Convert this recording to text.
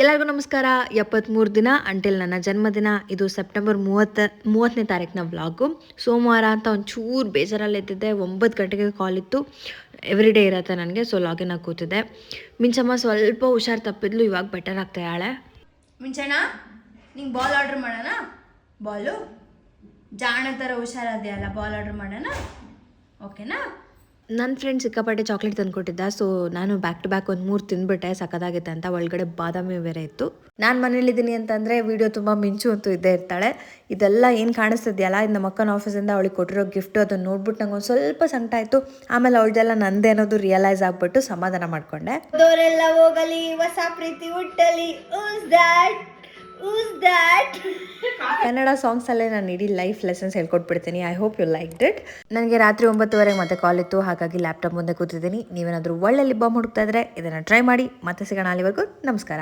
ಎಲ್ಲರಿಗೂ ನಮಸ್ಕಾರ. ಎಪ್ಪತ್ತ್ಮೂರು ದಿನ ಅಂಟಿಲ್ ನನ್ನ ಜನ್ಮದಿನ. ಇದು ಸೆಪ್ಟೆಂಬರ್ ಮೂವತ್ತ, ಮೂವತ್ತನೇ ತಾರೀಕಿನ ವ್ಲಾಗು ಸೋಮವಾರ ಅಂತ ಒಂಚೂರು ಬೇಜಾರಲ್ಲಿ ಎದ್ದಿದ್ದೆ ಒಂಬತ್ತು ಗಂಟೆಗೆ ಕಾಲ್ ಇತ್ತು. ಎವ್ರಿ ಡೇ ಇರತ್ತೆ ನನಗೆ ಸೊ ಲಾಗಿನ್ ಕೂತಿದ್ದೆ. ಮಿಂಚಮ್ಮ ಸ್ವಲ್ಪ ಹುಷಾರು ತಪ್ಪಿದ್ಲು, ಇವಾಗ ಬೆಟರ್ ಆಗ್ತಾಳೆ ಮಿಂಚಣ್ಣ, ನಿಂಗೆ ಬಾಲ್ ಆರ್ಡ್ರ್ ಮಾಡೋಣ? ಬಾಲು ಜಾಣ ಥರ ಹುಷಾರದೆಯಲ್ಲ ಬಾಲ್ ಆರ್ಡ್ರ್ ಮಾಡೋಣ? ಓಕೆನಾ ನನ್ನ ಫ್ರೆಂಡ್ ಸಿಕ್ಕಾಪಟ್ಟೆ ಚಾಕ್ಲೇಟ್ ತಂದುಕೊಟ್ಟಿದ್ದ ಸೊ ನಾನು ಬ್ಯಾಕ್ ಟು ಬ್ಯಾಕ್ ಒಂದು ಮೂರು ತಿಂದ್ಬಿಟ್ಟೆ ಸಖತ್ತಾಗಿತ್ತು ಅಂತ, ಒಳಗಡೆ ಬಾದಾಮಿ ಬೇರೆ ಇತ್ತು. ನಾನು ಮನೇಲಿದ್ದೀನಿ ಅಂತಂದರೆ ವಿಡಿಯೋ ತುಂಬ ಮಿಂಚು ಅಂತೂ ಇದ್ದೇ ಇರ್ತಾಳೆ. ಇದೆಲ್ಲ ಏನು ಕಾಣಿಸ್ತಿದ್ಯಲ್ಲ, ಇದು ನಮ್ಮ ಅಕ್ಕನ ಆಫೀಸಿಂದ ಅವಳಿಗೆ ಕೊಟ್ಟಿರೋ ಗಿಫ್ಟು ಅದನ್ನು ನೋಡ್ಬಿಟ್ಟು ನಂಗೆ ಒಂದು ಸ್ವಲ್ಪ ಸಂಕಟ ಆಯಿತು. ಆಮೇಲೆ ಅವಳದೆಲ್ಲ ನಂದೇ ಅನ್ನೋದು ರಿಯಲೈಸ್ ಆಗಿಬಿಟ್ಟು ಸಮಾಧಾನ ಮಾಡಿಕೊಂಡೆ. ಹೋಗಲಿ, ಹೊಸ ಪ್ರೀತಿ ಹುಟ್ಟಲಿ ಕನ್ನಡ ಸಾಂಗ್ಸಲ್ಲೇ ನಾನು ಇಡೀ life lessons ಹೇಳ್ಕೊಟ್ಬಿಡ್ತೀನಿ. I hope you liked it ನನಗೆ ರಾತ್ರಿ ಒಂಬತ್ತುವರೆಗೆ ಮತ್ತೆ ಕಾಲ್ ಇತ್ತು, ಹಾಗಾಗಿ ಲ್ಯಾಪ್ಟಾಪ್ ಮುಂದೆ ಕೂತಿದ್ದೀನಿ. ನೀವೇನಾದರೂ ಒಳ್ಳೆ ಲಿಬಾಮ್ ಹುಡುಕ್ತಾ ಇದ್ರೆ ಇದನ್ನು ಟ್ರೈ ಮಾಡಿ. ಮತ್ತೆ ಸಿಗೋಣ ಅಲ್ಲಿವರೆಗೂ. ನಮಸ್ಕಾರ.